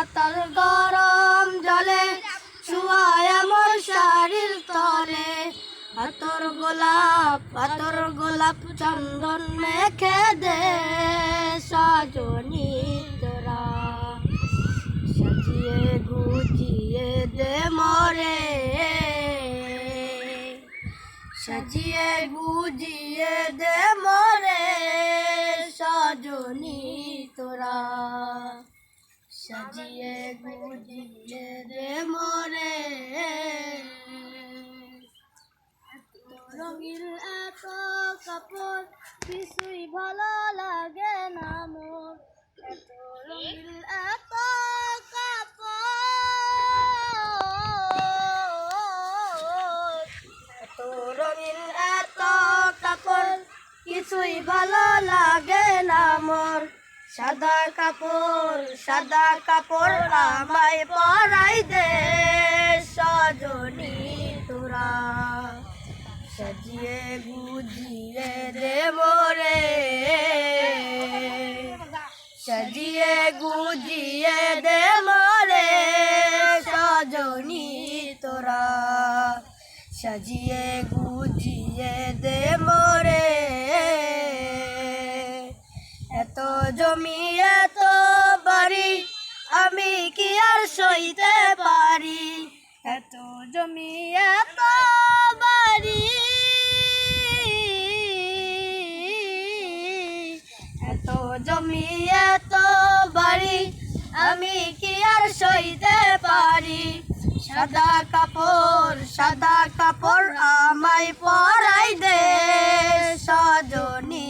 পাতার গরম জলে, শুয়ায় আমার শাড়ির তলে। পাতর গোলাপ পাতর গোলাপ চন্দন মেখে দে সজনী তোরা সাজিয়ে গুজিয়ে দে মরে। সাজিয়ে গুজিয়ে দে মরে সজনী তোরা সাজিয়ে গুজিয়ে দে মরে। রঙিল এত কাপড়, কিছুই ভালো লাগে না মোর। এত এত কাপড় এত কাপড়, কিছুই ভালো লাগে না সাদা কাপড় সাদা কাপড় আমায় পরাই দে, সজনী তোরা। সাজিয়ে গুজিয়ে দে মোরে। সাজিয়ে গুজিয়ে দে মোরে, সজনী তোরা। সাজিয়ে গুজিয়ে দে মোরে। জমি এত বাড়ি, আমি কি আর সইতে পারি? এত জমি এত বাড়ি, এত জমি এত বাড়ি, আমি কি আর সইতে পারি? সাদা কাপড় সাদা কাপড় আমায় পরাই দে, সজনী